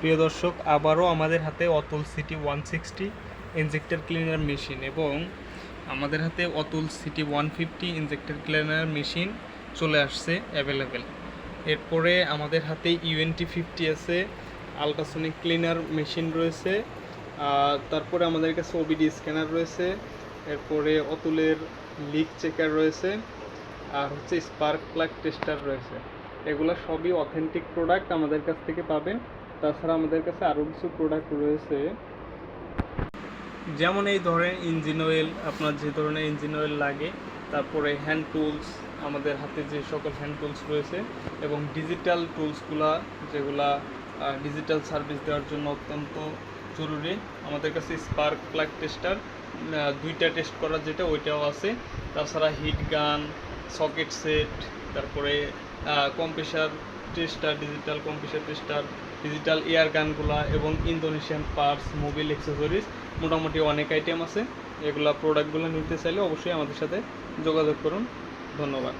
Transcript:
প্রিয় দর্শক, আবারও আমাদের হাতে Atul CT one sixty injector cleaner machine এবং আমাদের হাতে Atul CT one fifty injector cleaner machine চলে আসছে অ্যাভেলেবেল এরপরে আমাদের হাতে ইউএনটি ফিফটি আছে আলট্রাসনিক ক্লিনার মেশিন রয়েছে তারপরে আমাদের কাছে ওবিডি স্ক্যানার রয়েছে, এরপরে অতুলের লিক চেকার রয়েছে, আর হচ্ছে স্পার্ক প্লাগ টেস্টার রয়েছে। এগুলো সবই অথেন্টিক প্রোডাক্ট আমাদের কাছ থেকে পাবেন। তাছাড়া আমাদের কাছে আরও কিছু প্রোডাক্ট রয়েছে। যেমন এই ধরনের ইঞ্জিন অয়েল আপনার যে ধরনের ইঞ্জিন অয়েল লাগে, তারপরে হ্যান্ড টুলস আমাদের হাতে যে সকল হ্যান্ড টুলস রয়েছে, এবং ডিজিটাল টুলসগুলা যেগুলা ডিজিটাল সার্ভিস দেওয়ার জন্য অত্যন্ত জরুরি। আমাদের কাছে স্পার্ক প্লাগ টেস্টার দুইটা টেস্ট করার যেটা, ওইটাও আছে। তাছাড়া হিট গান সকেট সেট তারপরে compressor tester digital computer tester digital air গানগুলা এবং ইন্দোনেশিয়ান পার্টস মোবিল অ্যাক্সেসরিজ মোটামুটি অনেক আইটেম আছে। এগুলা প্রোডাক্টগুলো নিতে চাইলে অবশ্যই আমাদের সাথে যোগাযোগ করুন। ধন্যবাদ।